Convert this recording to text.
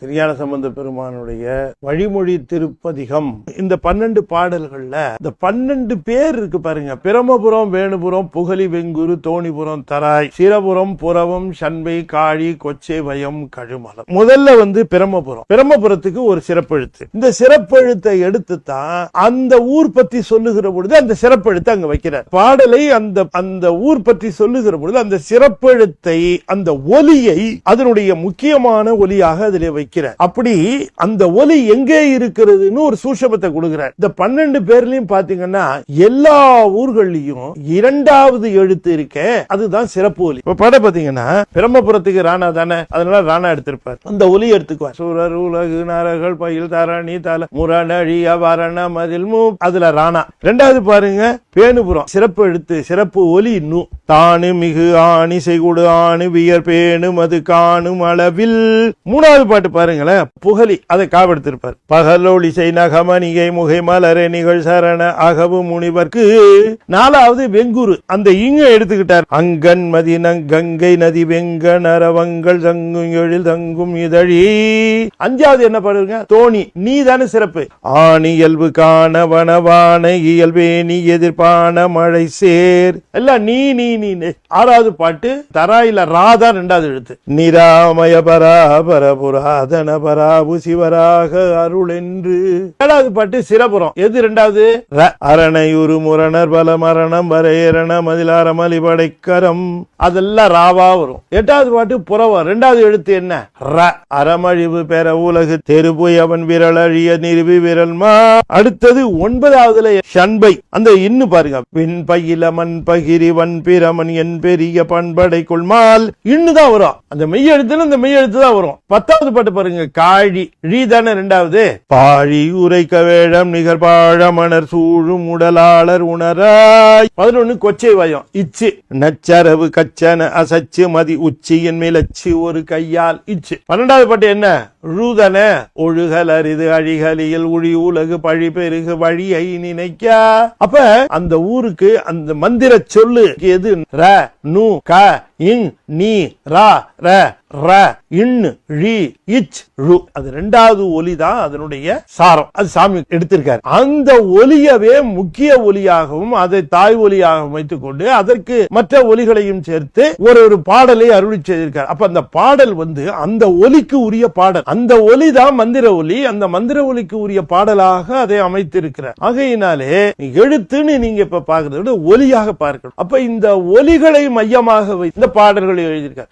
திருஞான சம்பந்த பெருமானுடைய வழிமொழி திருப்பதிகம். இந்த பன்னெண்டு பாடல்கள்ல இந்த பன்னெண்டு பேர் இருக்கு பாருங்க. பிரமபுரம் வேணுபுரம் புகழி வெங்குரு தோணிபுரம் தராய் சிரபுரம் புறவம் சண்பை காழி கொச்சை வயம் கழுமலம். முதல்ல வந்து பிரமபுரம் பிரமபுரத்துக்கு ஒரு சிறப்பெழுத்து. இந்த சிறப்பெழுத்தை எடுத்து தான் அந்த ஊர் பத்தி சொல்லுகிற பொழுது அந்த சிறப்பெழுத்தை அங்க வைக்கிறார். பாடலை அந்த அந்த ஊர் பற்றி சொல்லுகிற பொழுது அந்த சிறப்பெழுத்தை அந்த ஒலியை அதனுடைய முக்கியமான ஒலியாக அதிலே வைக்கிற அப்படி அந்த ஒலி எங்கே இருக்கிறதுன்னு ஒரு சூஷபத்தை கொடுக்கிறார். இந்த பன்னெண்டு பேர்லயும் பாத்தீங்கன்னா எல்லா ஊர்கள்லயும் இரண்டாவது எழுத்து இருக்க அதுதான் சிறப்பு ஒலி. இப்ப படம் பாத்தீங்கன்னா பிரம்மபுரத்துக்கு ராணா தானே அதனால ராணா எடுத்திருப்பார். அந்த ஒலி எடுத்துக்குவார். சூரர் உலகு நாரகள் பயில் தாராணி தல முரணி அவரண மதில் மூ அதுல ராணா. ரெண்டாவது பாருங்க பேணுபுரம். சிறப்பு எழுத்து சிறப்பு ஒலி இன்னும் தானு மிகு ஆணி செய்குடு ஆணு வியர் பேணு மது காணும் அளவில் மூணாவது பாட்டு பாருங்களேன் புகழி அதை காவெடுத்திருப்பார். பகலொளி செய் நகமணிகை முகை மலரே நிகழ் சரண அகவு முனிவர்க்கு. நாலாவது வெங்குரு அந்த இங்க எடுத்துக்கிட்டார். அங்கன் மதினங் கங்கை நதி வெங்க நரவங்கள் தங்கும் எழில் தங்கும் இதழி. அஞ்சாவது என்ன பாடுங்க? தோணி நீ தானே சிறப்பு. ஆணி இயல்பு காண வனவான இயல்பேணி எதிர்ப்பான மழை சேர். எல்லாம் நீ நீ நீ நீ. ஆறாவது பாட்டு தராயில ராதா ரெண்டாவது எழுத்து. நிராமய பராபர புராதன பராபு சிவராக அருள் என்று ஏழாவது பாட்டு சிறபுரம் எது ரெண்டாவது ர. அரணையுரு முரணர் பல மரணம் வரையரண மதிலார மலிபடைக்கரம். அதெல்லாம் ராவா வரும். எட்டாவது பாட்டு புறவம் ரெண்டாவது எழுத்து என்ன? ர. அறமழிவு பெற உலகு தெருபுய் அவன் விரல் அழிய நிறுவி விரல்மா அடுத்தது ஒன்பதாவதுல ஷண்பை. அந்த இன்னு பாருங்க. பின் பயில மண் பகிரி வன் பிரமன் என் பெரிய பண்படை கொள்மால் இன்னுதான் வரும். அந்த மெய் எழுத்துல இந்த மெய் எழுத்து தான் வரும். பத்தாவது பாட்டு பாருங்க காழி ழி தானே ரெண்டாவது? பாழி உரைக்க வேடம் நிகர் பாழமணர் சூழும் உடலாளர் உணராய். பதினொன்னு கொச்சை வயம் இச்சு. நச்சரவு கச்சன அசச்சு மதி உச்சியின் மேலச்சு ஒரு கையால் இச்சு. பன்னெண்டாவது பாட்டு என்ன? ருதன ஒழுகல் அரிது அழிகலியில் உழி உலகு பழி பெருகு வழியை நினைக்க. அப்ப அந்த ஊருக்கு அந்த மந்திர சொல்லு. எது? ர நு க இங் நீ ரா ர. ர இன்னு ழி இச் ழு. அது ரெண்டாவது ஒலி தான் அதனுடைய சாரம். அது சாமி எடுத்திருக்காரு. அந்த ஒலியவே முக்கிய ஒலியாகவும் அதை தாய் ஒலியாகவும் வைத்துக் கொண்டு அதற்கு மற்ற ஒலிகளையும் சேர்த்து ஒரு ஒரு பாடலை அருளி செய்திருக்கார். அப்ப அந்த பாடல் வந்து அந்த ஒலிக்கு உரிய பாடல். அந்த ஒலி தான் மந்திர ஒலி. அந்த மந்திர ஒலிக்கு உரிய பாடலாக அதை அமைத்திருக்கிறார். ஆகையினாலே எழுத்துன்னு நீங்க இப்ப பாக்குறத விட ஒலியாக பார்க்கணும். அப்ப இந்த ஒலிகளை மையமாக வைத்து இந்த பாடல்களை எழுதியிருக்கார்.